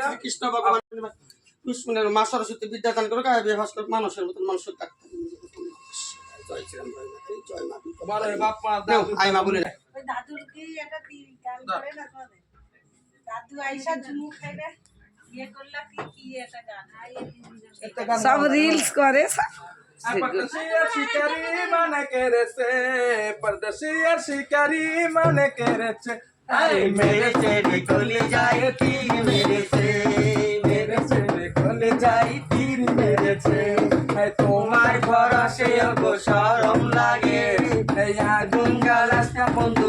শ্রীকৃষ্ণ ভগবান কৃষ্ণের মা সরস্বতী বিদ্যাদান করুক আর বিয়ে ভাস্কর মানুষের মতন মানুষ জয় শ্রীরাম বলে শিকারি মানে কেড়েছে পরদেশি মেরে চেরি কলে যায় মেরে সরম লাগে। এই আগুন জ্বালাসটা বন্ধু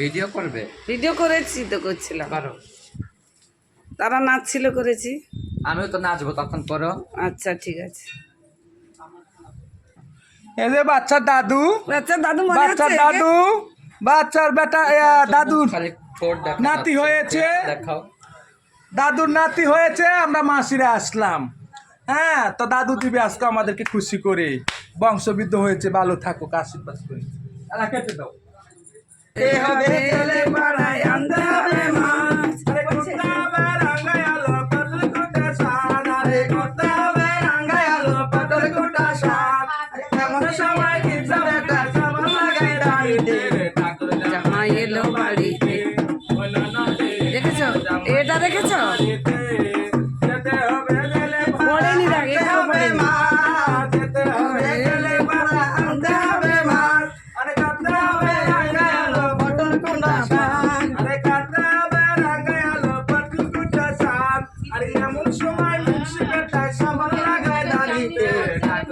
ভিডিও করবে? ভিডিও করেছি তো করছিলাম। করো। তারা নাচছিল করেছি। আমিও তো নাচবো তখন করো। আচ্ছা ঠিক আছে। এই যে বাচ্চা দাদু। আচ্ছা দাদু মনে বাচ্চা দাদু বাচ্চার বেটা দাদুর নাতি হয়েছে। দেখাও। দাদুর নাতি হয়েছে আমরা মাসিরা আসলাম। হ্যাঁ তো দাদু দিবে আজকে আমাদেরকে খুশি করে। বংশবৃদ্ধ হয়েছে ভালো থাকুক আশীর্বাদ করি। কেটে দাও। হবে ছেলে পাড়ায় আনতে হবে